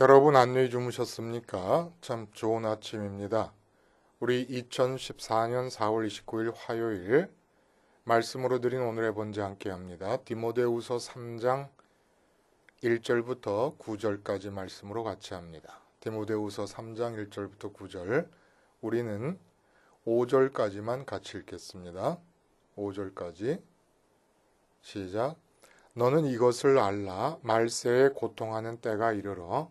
여러분 안녕히 주무셨습니까? 참 좋은 아침입니다. 우리 2014년 4월 29일 화요일 말씀으로 드린 오늘의 번제 함께 합니다. 디모데후서 3장 1절부터 9절까지 말씀으로 같이 합니다. 디모데후서 3장 1절부터 9절 우리는 5절까지만 같이 읽겠습니다. 5절까지 시작 너는 이것을 알라 말세에 고통하는 때가 이르러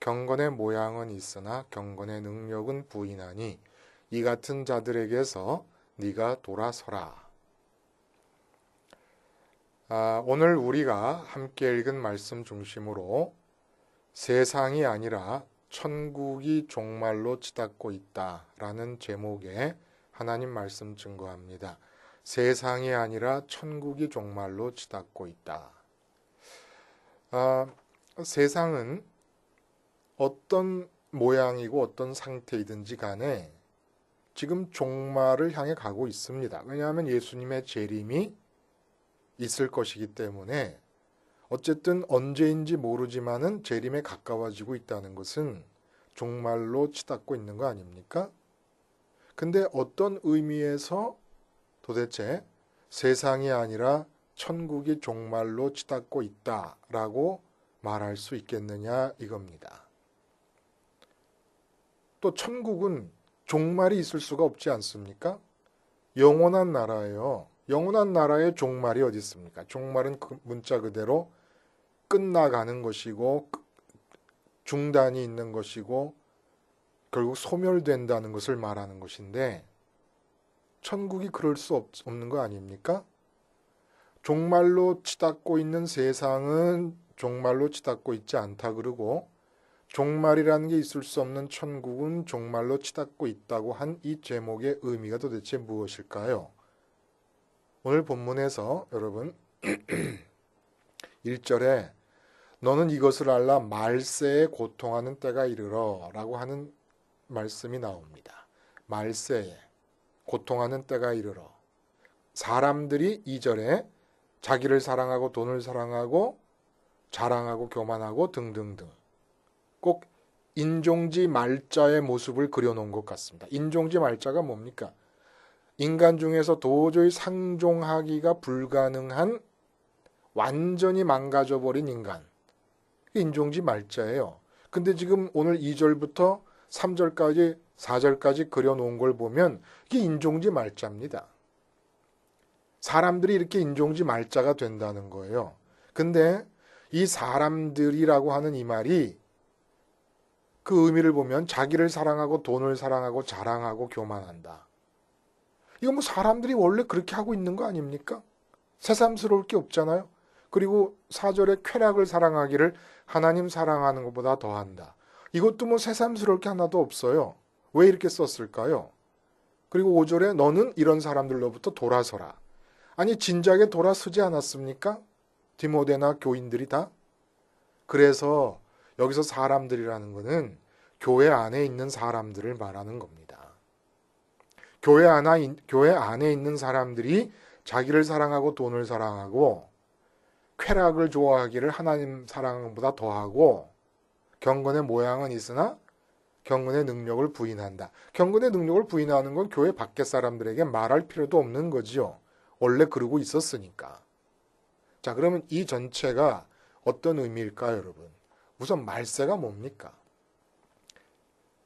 경건의 모양은 있으나 경건의 능력은 부인하니 이 같은 자들에게서 네가 돌아서라. 아, 오늘 우리가 함께 읽은 말씀 중심으로 세상이 아니라 천국이 종말로 치닫고 있다라는 제목의 하나님 말씀 증거합니다. 세상이 아니라 천국이 종말로 치닫고 있다. 아, 세상은 어떤 모양이고 어떤 상태이든지 간에 지금 종말을 향해 가고 있습니다. 왜냐하면 예수님의 재림이 있을 것이기 때문에 어쨌든 언제인지 모르지만은 재림에 가까워지고 있다는 것은 종말로 치닫고 있는 거 아닙니까? 근데 어떤 의미에서 도대체 세상이 아니라 천국이 종말로 치닫고 있다라고 말할 수 있겠느냐 이겁니다. 또 천국은 종말이 있을 수가 없지 않습니까? 영원한 나라예요. 영원한 나라의 종말이 어디 있습니까? 종말은 그 문자 그대로 끝나가는 것이고 중단이 있는 것이고 결국 소멸된다는 것을 말하는 것인데 천국이 그럴 수 없, 없는 거 아닙니까? 종말로 치닫고 있는 세상은 종말로 치닫고 있지 않다 그러고 종말이라는 게 있을 수 없는 천국은 종말로 치닫고 있다고 한 이 제목의 의미가 도대체 무엇일까요? 오늘 본문에서 여러분 1절에 너는 이것을 알라 말세에 고통하는 때가 이르러 라고 하는 말씀이 나옵니다. 말세에 고통하는 때가 이르러 사람들이 2절에 자기를 사랑하고 돈을 사랑하고 자랑하고 교만하고 등등등 꼭 인종지 말자의 모습을 그려놓은 것 같습니다. 인종지 말자가 뭡니까? 인간 중에서 도저히 상종하기가 불가능한 완전히 망가져버린 인간. 인종지 말자예요. 근데 지금 오늘 2절부터 3절까지 4절까지 그려놓은 걸 보면 이게 인종지 말자입니다. 사람들이 이렇게 인종지 말자가 된다는 거예요. 근데 이 사람들이라고 하는 이 말이 그 의미를 보면 자기를 사랑하고 돈을 사랑하고 자랑하고 교만한다. 이거 뭐 사람들이 원래 그렇게 하고 있는 거 아닙니까? 새삼스러울 게 없잖아요. 그리고 사절에 쾌락을 사랑하기를 하나님 사랑하는 것보다 더한다. 이것도 뭐 새삼스러울 게 하나도 없어요. 왜 이렇게 썼을까요? 그리고 5절에 너는 이런 사람들로부터 돌아서라. 아니 진작에 돌아서지 않았습니까? 디모데나 교인들이 다? 그래서 여기서 사람들이라는 것은 교회 안에 있는 사람들을 말하는 겁니다. 교회 안에, 교회 안에 있는 사람들이 자기를 사랑하고 돈을 사랑하고 쾌락을 좋아하기를 하나님 사랑보다 더하고 경건의 모양은 있으나 경건의 능력을 부인한다. 경건의 능력을 부인하는 건 교회 밖의 사람들에게 말할 필요도 없는 거지요. 원래 그러고 있었으니까. 자, 그러면 이 전체가 어떤 의미일까요, 여러분? 우선 말세가 뭡니까?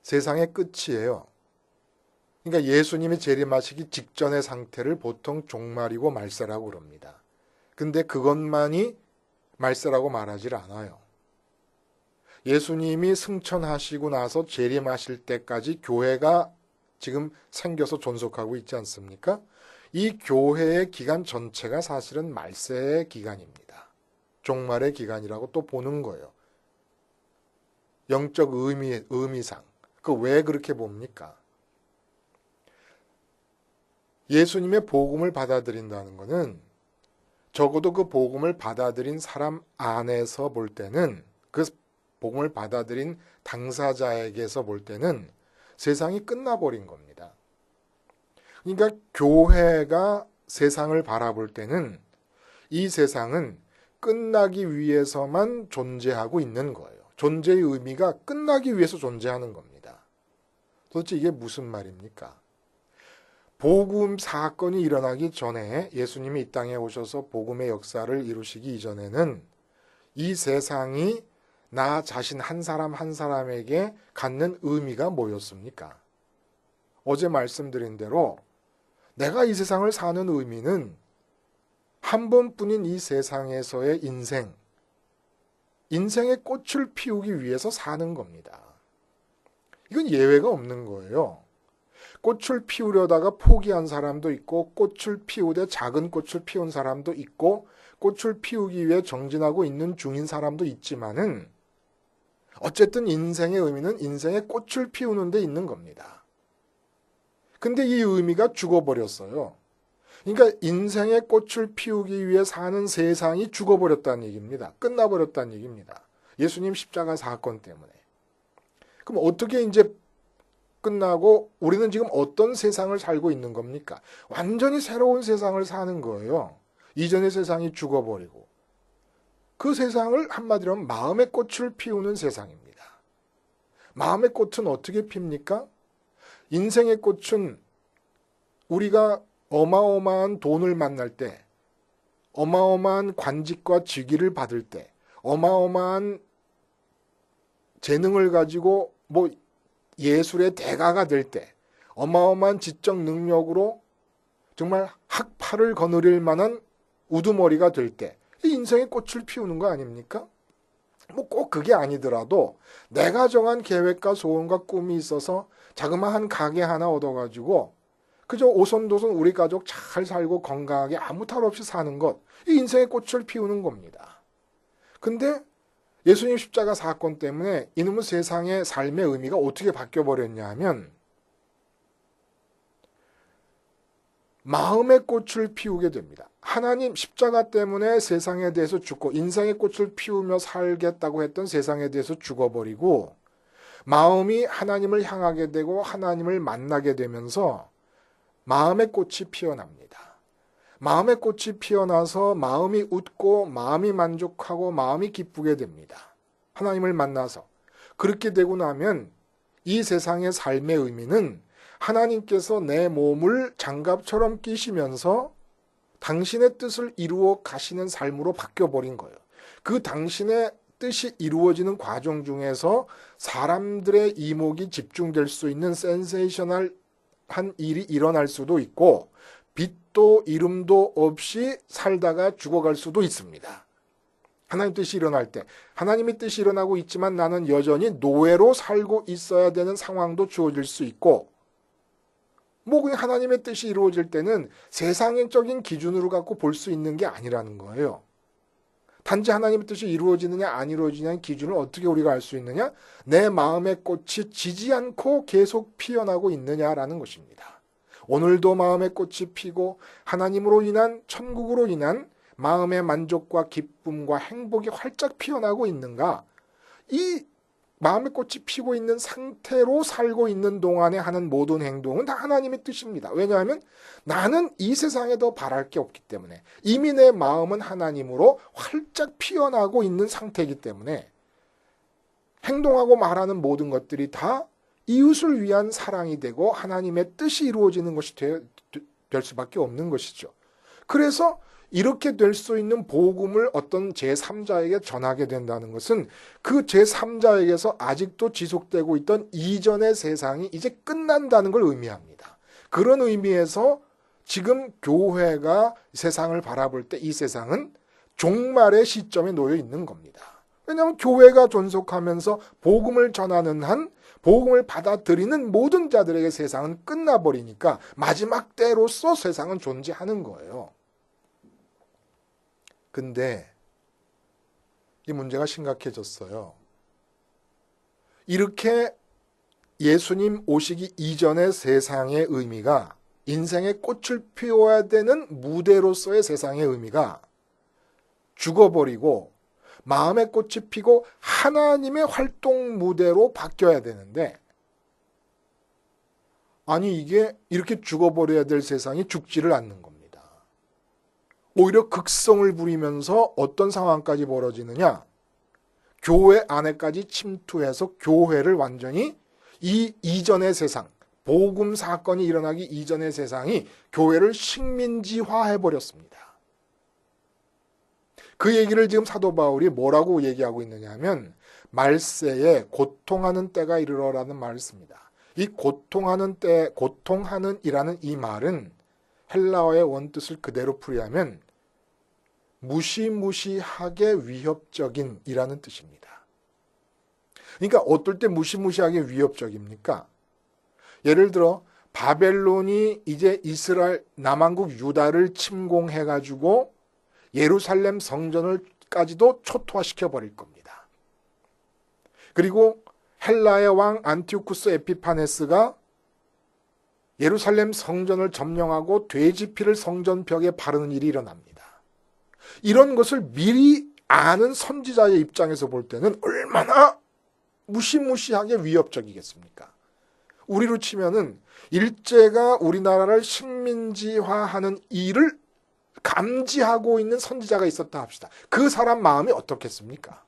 세상의 끝이에요. 그러니까 예수님이 재림하시기 직전의 상태를 보통 종말이고 말세라고 그럽니다. 근데 그것만이 말세라고 말하질 않아요. 예수님이 승천하시고 나서 재림하실 때까지 교회가 지금 생겨서 존속하고 있지 않습니까? 이 교회의 기간 전체가 사실은 말세의 기간입니다. 종말의 기간이라고 또 보는 거예요. 영적 의미, 의미상. 그 왜 그렇게 봅니까? 예수님의 복음을 받아들인다는 것은 적어도 그 복음을 받아들인 사람 안에서 볼 때는 그 복음을 받아들인 당사자에게서 볼 때는 세상이 끝나버린 겁니다. 그러니까 교회가 세상을 바라볼 때는 이 세상은 끝나기 위해서만 존재하고 있는 거예요. 존재의 의미가 끝나기 위해서 존재하는 겁니다. 도대체 이게 무슨 말입니까? 복음 사건이 일어나기 전에 예수님이 이 땅에 오셔서 복음의 역사를 이루시기 이전에는 이 세상이 나 자신 한 사람 한 사람에게 갖는 의미가 뭐였습니까? 어제 말씀드린 대로 내가 이 세상을 사는 의미는 한 번뿐인 이 세상에서의 인생, 인생의 꽃을 피우기 위해서 사는 겁니다. 이건 예외가 없는 거예요. 꽃을 피우려다가 포기한 사람도 있고, 꽃을 피우되 작은 꽃을 피운 사람도 있고, 꽃을 피우기 위해 정진하고 있는 중인 사람도 있지만은, 어쨌든 인생의 의미는 인생의 꽃을 피우는 데 있는 겁니다. 근데 이 의미가 죽어버렸어요. 그러니까 인생의 꽃을 피우기 위해 사는 세상이 죽어버렸다는 얘기입니다. 끝나버렸다는 얘기입니다. 예수님 십자가 사건 때문에. 그럼 어떻게 이제 끝나고 우리는 지금 어떤 세상을 살고 있는 겁니까? 완전히 새로운 세상을 사는 거예요. 이전의 세상이 죽어버리고. 그 세상을 한마디로 마음의 꽃을 피우는 세상입니다. 마음의 꽃은 어떻게 핍니까? 인생의 꽃은 우리가 어마어마한 돈을 만날 때, 어마어마한 관직과 직위를 받을 때, 어마어마한 재능을 가지고 뭐 예술의 대가가 될 때, 어마어마한 지적 능력으로 정말 학파를 거느릴 만한 우두머리가 될 때, 인생의 꽃을 피우는 거 아닙니까? 뭐 꼭 그게 아니더라도 내가 정한 계획과 소원과 꿈이 있어서 자그마한 가게 하나 얻어가지고 그저 오손도손 우리 가족 잘 살고 건강하게 아무 탈 없이 사는 것, 이 인생의 꽃을 피우는 겁니다. 근데 예수님 십자가 사건 때문에 이놈의 세상의 삶의 의미가 어떻게 바뀌어버렸냐 하면 마음의 꽃을 피우게 됩니다. 하나님 십자가 때문에 세상에 대해서 죽고 인생의 꽃을 피우며 살겠다고 했던 세상에 대해서 죽어버리고 마음이 하나님을 향하게 되고 하나님을 만나게 되면서 마음의 꽃이 피어납니다. 마음의 꽃이 피어나서 마음이 웃고 마음이 만족하고 마음이 기쁘게 됩니다. 하나님을 만나서. 그렇게 되고 나면 이 세상의 삶의 의미는 하나님께서 내 몸을 장갑처럼 끼시면서 당신의 뜻을 이루어 가시는 삶으로 바뀌어버린 거예요. 그 당신의 뜻이 이루어지는 과정 중에서 사람들의 이목이 집중될 수 있는 센세이셔널 한 일이 일어날 수도 있고 빛도 이름도 없이 살다가 죽어갈 수도 있습니다. 하나님 뜻이 일어날 때 하나님의 뜻이 일어나고 있지만 나는 여전히 노예로 살고 있어야 되는 상황도 주어질 수 있고 뭐 그냥 하나님의 뜻이 이루어질 때는 세상적인 기준으로 갖고 볼 수 있는 게 아니라는 거예요. 단지 하나님의 뜻이 이루어지느냐 안 이루어지냐는 기준을 어떻게 우리가 알 수 있느냐? 내 마음의 꽃이 지지 않고 계속 피어나고 있느냐라는 것입니다. 오늘도 마음의 꽃이 피고 하나님으로 인한 천국으로 인한 마음의 만족과 기쁨과 행복이 활짝 피어나고 있는가? 이 마음의 꽃이 피고 있는 상태로 살고 있는 동안에 하는 모든 행동은 다 하나님의 뜻입니다. 왜냐하면 나는 이 세상에 더 바랄 게 없기 때문에 이미 내 마음은 하나님으로 활짝 피어나고 있는 상태이기 때문에 행동하고 말하는 모든 것들이 다 이웃을 위한 사랑이 되고 하나님의 뜻이 이루어지는 것이 될 수밖에 없는 것이죠. 그래서 이렇게 될 수 있는 복음을 어떤 제3자에게 전하게 된다는 것은 그 제3자에게서 아직도 지속되고 있던 이전의 세상이 이제 끝난다는 걸 의미합니다. 그런 의미에서 지금 교회가 세상을 바라볼 때 이 세상은 종말의 시점에 놓여 있는 겁니다. 왜냐하면 교회가 존속하면서 복음을 전하는 한 복음을 받아들이는 모든 자들에게 세상은 끝나버리니까 마지막 때로서 세상은 존재하는 거예요. 근데 이 문제가 심각해졌어요. 이렇게 예수님 오시기 이전의 세상의 의미가 인생의 꽃을 피워야 되는 무대로서의 세상의 의미가 죽어버리고 마음의 꽃이 피고 하나님의 활동 무대로 바뀌어야 되는데 아니 이게 이렇게 죽어버려야 될 세상이 죽지를 않는 겁니다. 오히려 극성을 부리면서 어떤 상황까지 벌어지느냐? 교회 안에까지 침투해서 교회를 완전히 이 이전의 세상, 복음 사건이 일어나기 이전의 세상이 교회를 식민지화해 버렸습니다. 그 얘기를 지금 사도 바울이 뭐라고 얘기하고 있느냐 하면 말세에 고통하는 때가 이르러라는 말을 씁니다. 이 고통하는 때, 고통하는 이라는 이 말은 헬라어의 원뜻을 그대로 풀이하면 무시무시하게 위협적인 이라는 뜻입니다. 그러니까 어떨 때 무시무시하게 위협적입니까? 예를 들어 바벨론이 이제 이스라엘 남한국 유다를 침공해 가지고 예루살렘 성전을까지도 초토화시켜 버릴 겁니다. 그리고 헬라의 왕 안티오쿠스 에피파네스가 예루살렘 성전을 점령하고 돼지 피를 성전 벽에 바르는 일이 일어납니다. 이런 것을 미리 아는 선지자의 입장에서 볼 때는 얼마나 무시무시하게 위협적이겠습니까? 우리로 치면은 일제가 우리나라를 식민지화하는 일을 감지하고 있는 선지자가 있었다 합시다. 그 사람 마음이 어떻겠습니까?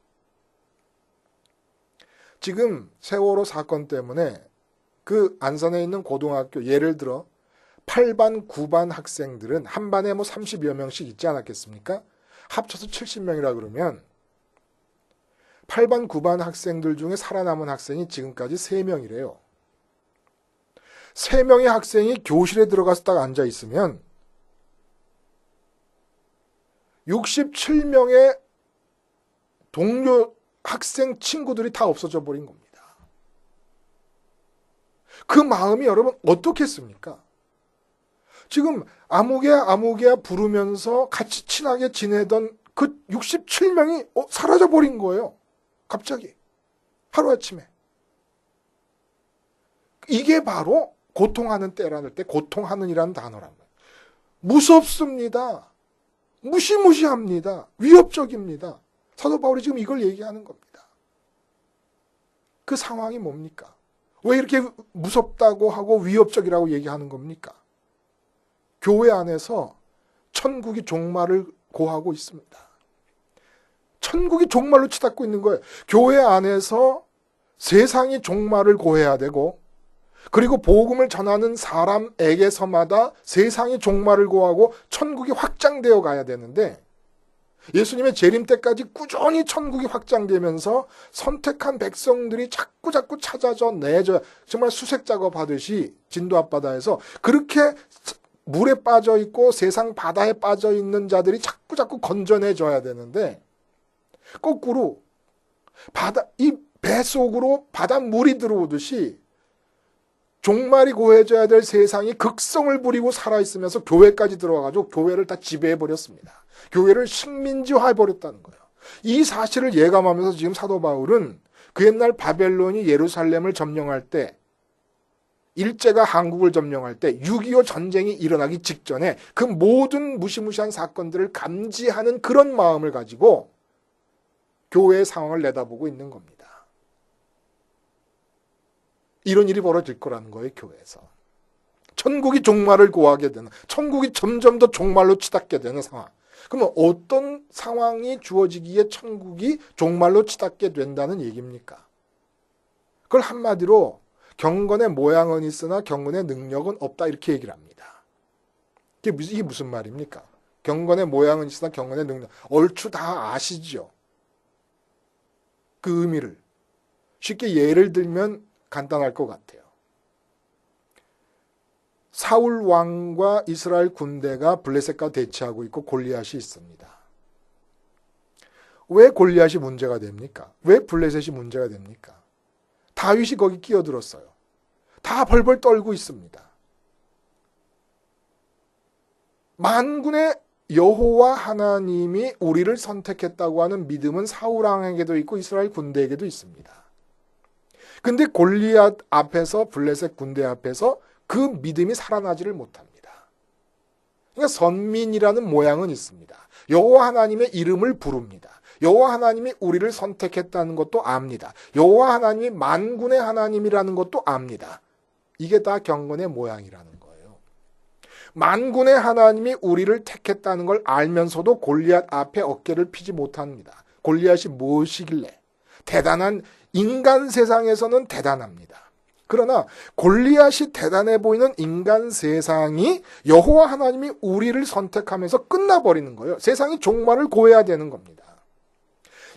지금 세월호 사건 때문에 그 안산에 있는 고등학교 예를 들어 8반, 9반 학생들은 한 반에 뭐 30여 명씩 있지 않았겠습니까? 합쳐서 70명이라 그러면 8반, 9반 학생들 중에 살아남은 학생이 지금까지 3명이래요. 3명의 학생이 교실에 들어가서 딱 앉아 있으면 67명의 동료 학생 친구들이 다 없어져 버린 겁니다. 그 마음이 여러분 어떻겠습니까? 지금 아무개야 아무개야 부르면서 같이 친하게 지내던 그 67명이 어, 사라져 버린 거예요. 갑자기 하루아침에 이게 바로 고통하는 때라는 때 고통하는이라는 단어란 말이에요. 무섭습니다. 무시무시합니다. 위협적입니다. 사도 바울이 지금 이걸 얘기하는 겁니다. 그 상황이 뭡니까? 왜 이렇게 무섭다고 하고 위협적이라고 얘기하는 겁니까? 교회 안에서 천국이 종말을 고하고 있습니다. 천국이 종말로 치닫고 있는 거예요. 교회 안에서 세상이 종말을 고해야 되고 그리고 복음을 전하는 사람에게서마다 세상이 종말을 고하고 천국이 확장되어 가야 되는데 예수님의 재림 때까지 꾸준히 천국이 확장되면서 선택한 백성들이 자꾸 자꾸 찾아져 내져 정말 수색 작업 하듯이 진도 앞바다에서 그렇게 물에 빠져 있고 세상 바다에 빠져 있는 자들이 자꾸 자꾸 건져내줘야 되는데 거꾸로 바다 이 배 속으로 바다 물이 들어오듯이 종말이 고해져야 될 세상이 극성을 부리고 살아있으면서 교회까지 들어와가지고 교회를 다 지배해버렸습니다. 교회를 식민지화해버렸다는 거예요. 이 사실을 예감하면서 지금 사도 바울은 그 옛날 바벨론이 예루살렘을 점령할 때 일제가 한국을 점령할 때 6.25 전쟁이 일어나기 직전에 그 모든 무시무시한 사건들을 감지하는 그런 마음을 가지고 교회의 상황을 내다보고 있는 겁니다. 이런 일이 벌어질 거라는 거예요, 교회에서. 천국이 종말을 고하게 되는, 천국이 점점 더 종말로 치닫게 되는 상황. 그러면 어떤 상황이 주어지기에 천국이 종말로 치닫게 된다는 얘기입니까? 그걸 한마디로 경건의 모양은 있으나 경건의 능력은 없다 이렇게 얘기를 합니다. 이게 무슨, 이게 무슨 말입니까? 경건의 모양은 있으나 경건의 능력. 얼추 다 아시죠? 그 의미를. 쉽게 예를 들면 간단할 것 같아요. 사울 왕과 이스라엘 군대가 블레셋과 대치하고 있고 골리앗이 있습니다. 왜 골리앗이 문제가 됩니까? 왜 블레셋이 문제가 됩니까? 다윗이 거기 끼어들었어요. 다 벌벌 떨고 있습니다. 만군의 여호와 하나님이 우리를 선택했다고 하는 믿음은 사울 왕에게도 있고 이스라엘 군대에게도 있습니다. 근데 골리앗 앞에서 블레셋 군대 앞에서 그 믿음이 살아나지를 못합니다. 그러니까 선민이라는 모양은 있습니다. 여호와 하나님의 이름을 부릅니다. 여호와 하나님이 우리를 선택했다는 것도 압니다. 여호와 하나님이 만군의 하나님이라는 것도 압니다. 이게 다 경건의 모양이라는 거예요. 만군의 하나님이 우리를 택했다는 걸 알면서도 골리앗 앞에 어깨를 피지 못합니다. 골리앗이 무엇이길래 대단한 인간 세상에서는 대단합니다. 그러나 골리앗이 대단해 보이는 인간 세상이 여호와 하나님이 우리를 선택하면서 끝나버리는 거예요. 세상이 종말을 고해야 되는 겁니다.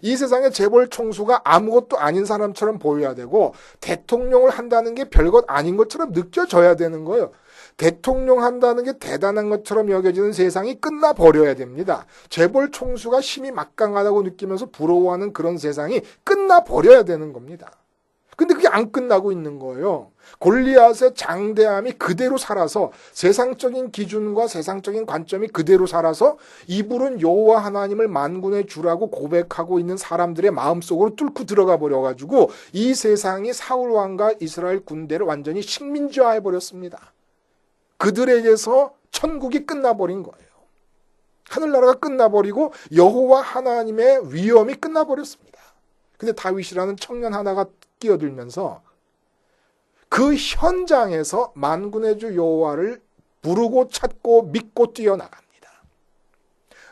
이 세상의 재벌 총수가 아무것도 아닌 사람처럼 보여야 되고 대통령을 한다는 게 별것 아닌 것처럼 느껴져야 되는 거예요. 대통령 한다는 게 대단한 것처럼 여겨지는 세상이 끝나 버려야 됩니다. 재벌 총수가 힘이 막강하다고 느끼면서 부러워하는 그런 세상이 끝나 버려야 되는 겁니다. 근데 그게 안 끝나고 있는 거예요. 골리앗의 장대함이 그대로 살아서 세상적인 기준과 세상적인 관점이 그대로 살아서 이불은 여호와 하나님을 만군의 주라고 고백하고 있는 사람들의 마음속으로 뚫고 들어가 버려 가지고 이 세상이 사울 왕과 이스라엘 군대를 완전히 식민지화해 버렸습니다. 그들에게서 천국이 끝나버린 거예요. 하늘나라가 끝나버리고 여호와 하나님의 위엄이 끝나버렸습니다. 근데 다윗이라는 청년 하나가 끼어들면서 그 현장에서 만군의 주 여호와를 부르고 찾고 믿고 뛰어나갑니다.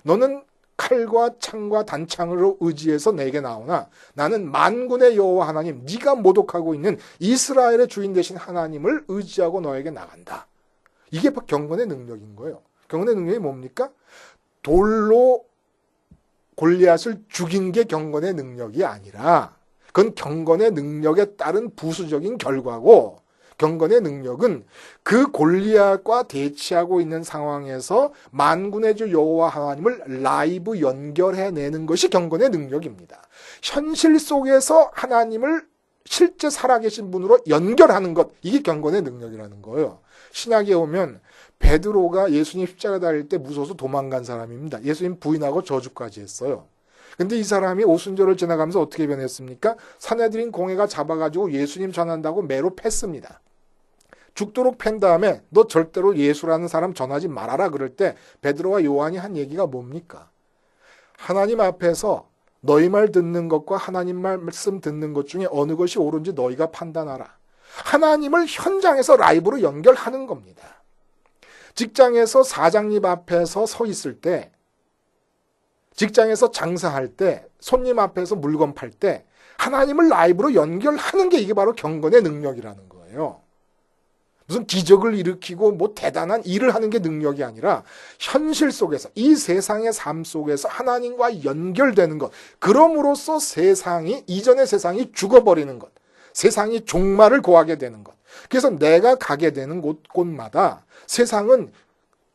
너는 칼과 창과 단창으로 의지해서 내게 나오나 나는 만군의 여호와 하나님 네가 모독하고 있는 이스라엘의 주인 되신 하나님을 의지하고 너에게 나간다. 이게 경건의 능력인 거예요. 경건의 능력이 뭡니까? 돌로 골리앗을 죽인 게 경건의 능력이 아니라 그건 경건의 능력에 따른 부수적인 결과고 경건의 능력은 그 골리앗과 대치하고 있는 상황에서 만군의 주 여호와 하나님을 라이브 연결해내는 것이 경건의 능력입니다. 현실 속에서 하나님을 실제 살아계신 분으로 연결하는 것 이게 경건의 능력이라는 거예요. 신약에 오면 베드로가 예수님 십자가 달릴 때 무서워서 도망간 사람입니다. 예수님 부인하고 저주까지 했어요. 근데 이 사람이 오순절을 지나가면서 어떻게 변했습니까? 사내들인 공회가 잡아가지고 예수님 전한다고 매로 팼습니다. 죽도록 팬 다음에 너 절대로 예수라는 사람 전하지 말아라 그럴 때 베드로와 요한이 한 얘기가 뭡니까? 하나님 앞에서 너희 말 듣는 것과 하나님 말씀 듣는 것 중에 어느 것이 옳은지 너희가 판단하라. 하나님을 현장에서 라이브로 연결하는 겁니다. 직장에서 사장님 앞에서 서 있을 때 직장에서 장사할 때, 손님 앞에서 물건 팔 때, 하나님을 라이브로 연결하는 게 이게 바로 경건의 능력이라는 거예요. 무슨 기적을 일으키고 뭐 대단한 일을 하는 게 능력이 아니라 현실 속에서 이 세상의 삶 속에서 하나님과 연결되는 것. 그럼으로써 세상이 이전의 세상이 죽어버리는 것. 세상이 종말을 고하게 되는 것. 그래서 내가 가게 되는 곳, 곳마다 세상은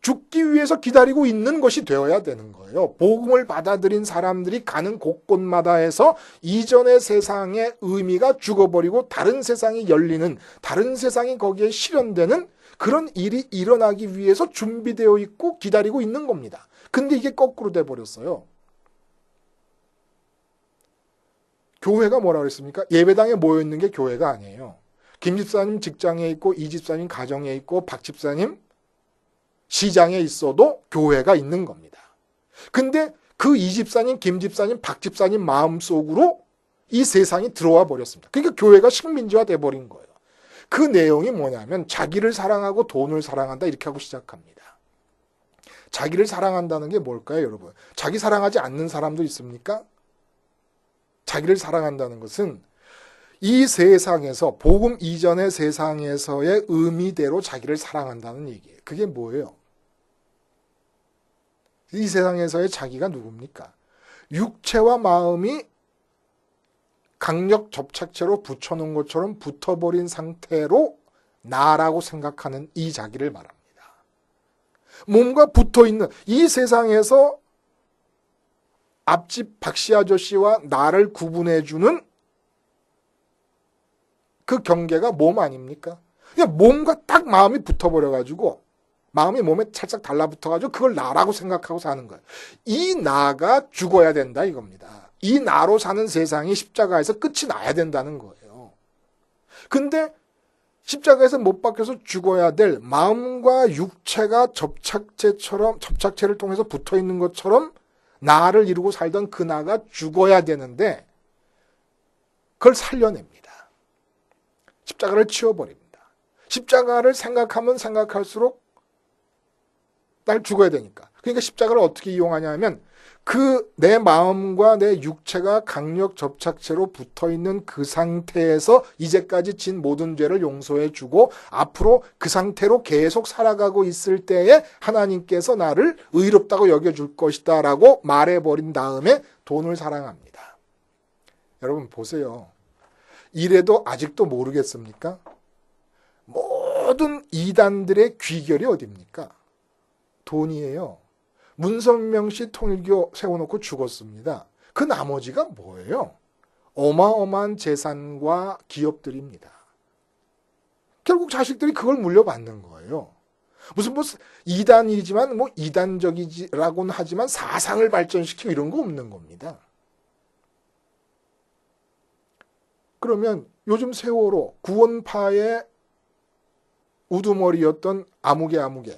죽기 위해서 기다리고 있는 것이 되어야 되는 거예요. 복음을 받아들인 사람들이 가는 곳곳마다 해서 이전의 세상의 의미가 죽어버리고 다른 세상이 열리는, 다른 세상이 거기에 실현되는 그런 일이 일어나기 위해서 준비되어 있고 기다리고 있는 겁니다. 근데 이게 거꾸로 돼 버렸어요. 교회가 뭐라 그랬습니까? 예배당에 모여 있는 게 교회가 아니에요. 김 집사님 직장에 있고 이 집사님 가정에 있고 박 집사님 시장에 있어도 교회가 있는 겁니다. 근데 그 이 집사님, 김 집사님, 박 집사님 마음속으로 이 세상이 들어와 버렸습니다. 그러니까 교회가 식민지화 돼 버린 거예요. 그 내용이 뭐냐면 자기를 사랑하고 돈을 사랑한다 이렇게 하고 시작합니다. 자기를 사랑한다는 게 뭘까요, 여러분? 자기 사랑하지 않는 사람도 있습니까? 자기를 사랑한다는 것은 이 세상에서 복음 이전의 세상에서의 의미대로 자기를 사랑한다는 얘기예요. 그게 뭐예요? 이 세상에서의 자기가 누굽니까? 육체와 마음이 강력 접착제로 붙여놓은 것처럼 붙어버린 상태로 나라고 생각하는 이 자기를 말합니다. 몸과 붙어 있는 이 세상에서 앞집 박씨 아저씨와 나를 구분해주는 그 경계가 몸 아닙니까? 그냥 몸과 딱 마음이 붙어버려가지고 마음이 몸에 살짝 달라붙어가지고 그걸 나라고 생각하고 사는 거예요. 이 나가 죽어야 된다 이겁니다. 이 나로 사는 세상이 십자가에서 끝이 나야 된다는 거예요. 근데 십자가에서 못 박혀서 죽어야 될 마음과 육체가 접착제처럼 접착제를 통해서 붙어 있는 것처럼 나를 이루고 살던 그 나가 죽어야 되는데 그걸 살려냅니다. 십자가를 치워버립니다. 십자가를 생각하면 생각할수록 날 죽어야 되니까. 그러니까 십자가를 어떻게 이용하냐 하면 그 내 마음과 내 육체가 강력 접착체로 붙어 있는 그 상태에서 이제까지 진 모든 죄를 용서해 주고 앞으로 그 상태로 계속 살아가고 있을 때에 하나님께서 나를 의롭다고 여겨 줄 것이다라고 말해 버린 다음에 돈을 사랑합니다. 여러분 보세요. 이래도 아직도 모르겠습니까? 모든 이단들의 귀결이 어딥니까? 돈이에요. 문선명 씨 통일교 세워놓고 죽었습니다. 그 나머지가 뭐예요? 어마어마한 재산과 기업들입니다. 결국 자식들이 그걸 물려받는 거예요. 무슨 뭐 이단이지만 뭐 이단적이라고는 하지만 사상을 발전시키고 이런 거 없는 겁니다. 그러면 요즘 세월호 구원파의 우두머리였던 아무개 아무개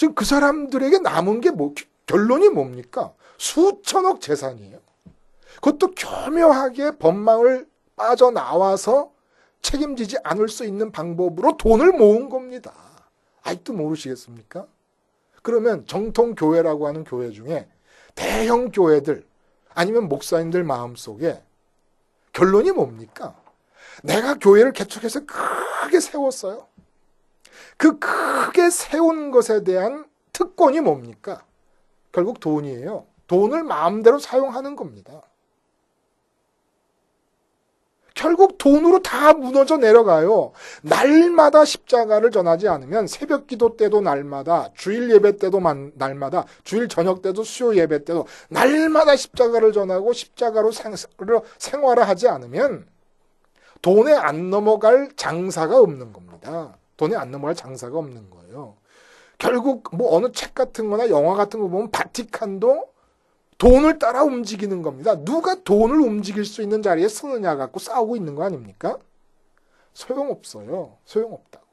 지금 그 사람들에게 남은 게 뭐, 결론이 뭡니까? 수천억 재산이에요. 그것도 교묘하게 법망을 빠져나와서 책임지지 않을 수 있는 방법으로 돈을 모은 겁니다. 아직도 모르시겠습니까? 그러면 정통 교회라고 하는 교회 중에 대형 교회들 아니면 목사님들 마음속에 결론이 뭡니까? 내가 교회를 개척해서 크게 세웠어요. 그 크게 세운 것에 대한 특권이 뭡니까? 결국 돈이에요. 돈을 마음대로 사용하는 겁니다. 결국 돈으로 다 무너져 내려가요. 날마다 십자가를 전하지 않으면 새벽 기도 때도 날마다, 주일 예배 때도 날마다, 주일 저녁 때도 수요 예배 때도 날마다 십자가를 전하고 십자가로 생활을 하지 않으면 돈에 안 넘어갈 장사가 없는 겁니다. 돈에 안 넘어갈 장사가 없는 거예요. 결국 뭐 어느 책 같은 거나 영화 같은 거 보면 바티칸도 돈을 따라 움직이는 겁니다. 누가 돈을 움직일 수 있는 자리에 서느냐 갖고 싸우고 있는 거 아닙니까? 소용없어요. 소용없다고.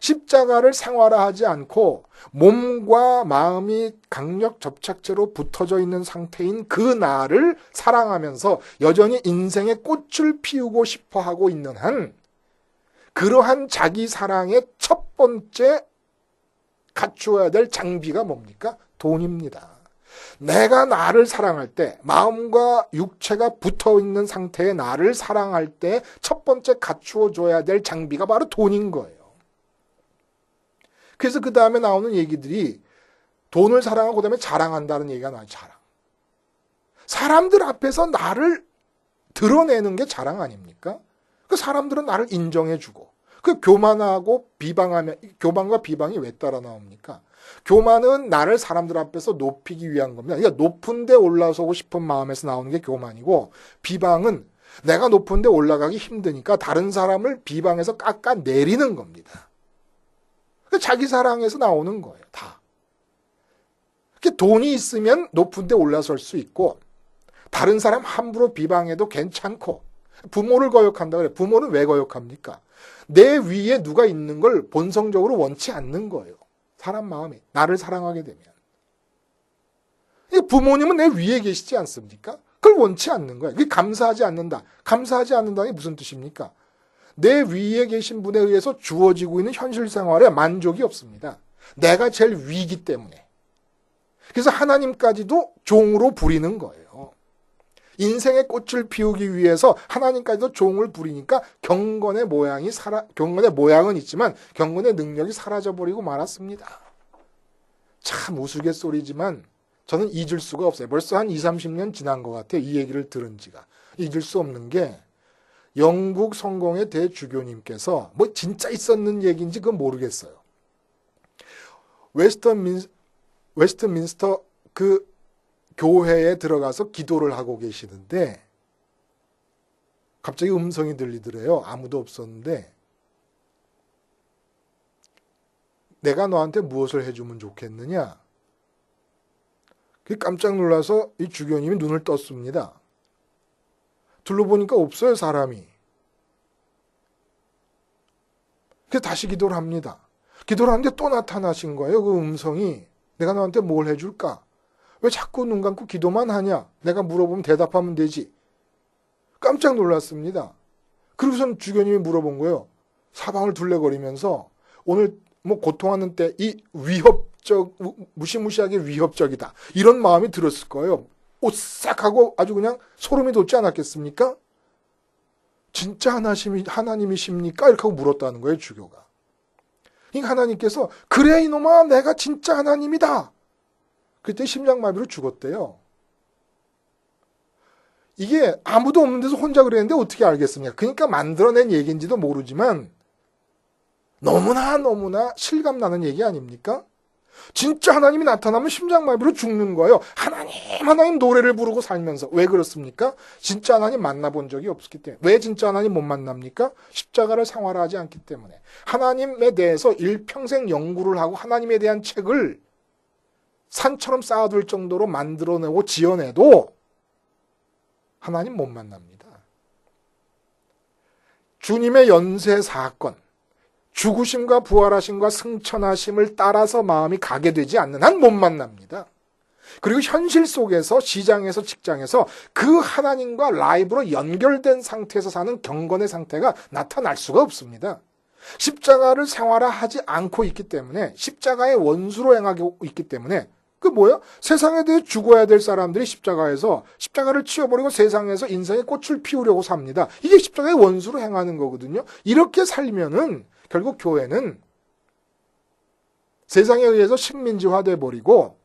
십자가를 생활화하지 않고 몸과 마음이 강력 접착제로 붙어져 있는 상태인 그 나를 사랑하면서 여전히 인생의 꽃을 피우고 싶어 하고 있는 한 그러한 자기 사랑의 첫 번째 갖추어야 될 장비가 뭡니까? 돈입니다. 내가 나를 사랑할 때, 마음과 육체가 붙어 있는 상태의 나를 사랑할 때 첫 번째 갖추어 줘야 될 장비가 바로 돈인 거예요. 그래서 그 다음에 나오는 얘기들이 돈을 사랑하고 그다음에 자랑한다는 얘기가 나와요. 자랑. 사람들 앞에서 나를 드러내는 게 자랑 아닙니까? 그 사람들은 나를 인정해주고 그 교만하고 비방하면 교만과 비방이 왜 따라 나옵니까? 교만은 나를 사람들 앞에서 높이기 위한 겁니다. 그러니까 높은 데 올라서고 싶은 마음에서 나오는 게 교만이고 비방은 내가 높은 데 올라가기 힘드니까 다른 사람을 비방해서 깎아 내리는 겁니다. 그러니까 자기 사랑에서 나오는 거예요. 다. 돈이 있으면 높은 데 올라설 수 있고 다른 사람 함부로 비방해도 괜찮고 부모를 거역한다 그래. 부모는 왜 거역합니까? 내 위에 누가 있는 걸 본성적으로 원치 않는 거예요. 사람 마음이. 나를 사랑하게 되면. 부모님은 내 위에 계시지 않습니까? 그걸 원치 않는 거예요. 그게 감사하지 않는다. 감사하지 않는다는 게 무슨 뜻입니까? 내 위에 계신 분에 의해서 주어지고 있는 현실 생활에 만족이 없습니다. 내가 제일 위기 때문에. 그래서 하나님까지도 종으로 부리는 거예요. 인생의 꽃을 피우기 위해서 하나님까지도 종을 부리니까 경건의 모양이 사라, 경건의 모양은 있지만 경건의 능력이 사라져 버리고 말았습니다. 참 우스갯소리지만 저는 잊을 수가 없어요. 벌써 한 2, 30년 지난 것 같아요. 이 얘기를 들은 지가. 잊을 수 없는 게 영국 성공의 대주교님께서 뭐 진짜 있었는 얘기인지 그건 모르겠어요. 웨스턴 민, 웨스트민스터 그 교회에 들어가서 기도를 하고 계시는데 갑자기 음성이 들리더래요. 아무도 없었는데 내가 너한테 무엇을 해주면 좋겠느냐? 그 깜짝 놀라서 이 주교님이 눈을 떴습니다. 둘러보니까 없어요, 사람이. 그래서 다시 기도를 합니다. 기도를 하는데 또 나타나신 거예요. 그 음성이. 내가 너한테 뭘 해줄까? 왜 자꾸 눈 감고 기도만 하냐? 내가 물어보면 대답하면 되지. 깜짝 놀랐습니다. 그리고선 주교님이 물어본 거예요. 사방을 둘레거리면서 오늘 뭐 고통하는 때 이 위협적, 무시무시하게 위협적이다. 이런 마음이 들었을 거예요. 오싹하고 아주 그냥 소름이 돋지 않았겠습니까? 진짜 하나님이, 하나님이십니까? 이렇게 하고 물었다는 거예요, 주교가. 그러니까 하나님께서, 그래, 이놈아, 내가 진짜 하나님이다. 그때 심장마비로 죽었대요. 이게 아무도 없는 데서 혼자 그랬는데 어떻게 알겠습니까? 그러니까 만들어낸 얘기인지도 모르지만, 너무나 너무나 실감나는 얘기 아닙니까? 진짜 하나님이 나타나면 심장마비로 죽는 거예요. 하나님, 하나님 노래를 부르고 살면서. 왜 그렇습니까? 진짜 하나님 만나본 적이 없기 때문에. 왜 진짜 하나님 못 만납니까? 십자가를 상활하지 않기 때문에. 하나님에 대해서 일평생 연구를 하고 하나님에 대한 책을 산처럼 쌓아둘 정도로 만들어내고 지어내도 하나님 못 만납니다. 주님의 연쇄 사건, 죽으심과 부활하심과 승천하심을 따라서 마음이 가게 되지 않는 한 못 만납니다. 그리고 현실 속에서 시장에서 직장에서 그 하나님과 라이브로 연결된 상태에서 사는 경건의 상태가 나타날 수가 없습니다. 십자가를 생활화하지 않고 있기 때문에 십자가의 원수로 행하고 있기 때문에 그 뭐야? 세상에 대해 죽어야 될 사람들이 십자가에서 십자가를 치워버리고 세상에서 인생의 꽃을 피우려고 삽니다. 이게 십자가의 원수로 행하는 거거든요. 이렇게 살면은 결국 교회는 세상에 의해서 식민지화돼 버리고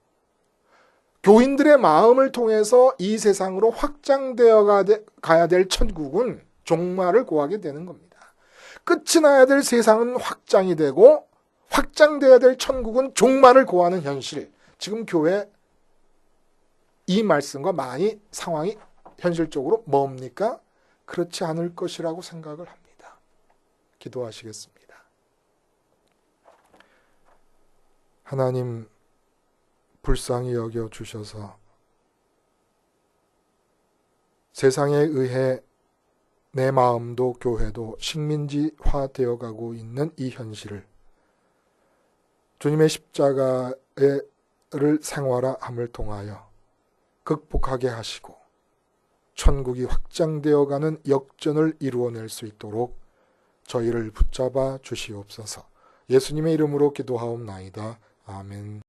교인들의 마음을 통해서 이 세상으로 확장되어 가야 될 천국은 종말을 고하게 되는 겁니다. 끝이 나야 될 세상은 확장이 되고 확장돼야 될 천국은 종말을 고하는 현실. 지금 교회 이 말씀과 많이 상황이 현실적으로 뭡니까? 그렇지 않을 것이라고 생각을 합니다. 기도하시겠습니다. 하나님 불쌍히 여겨 주셔서 세상에 의해 내 마음도 교회도 식민지화 되어 가고 있는 이 현실을 주님의 십자가를 생활화함을 통하여 극복하게 하시고 천국이 확장되어 가는 역전을 이루어낼 수 있도록 저희를 붙잡아 주시옵소서. 예수님의 이름으로 기도하옵나이다. 아멘.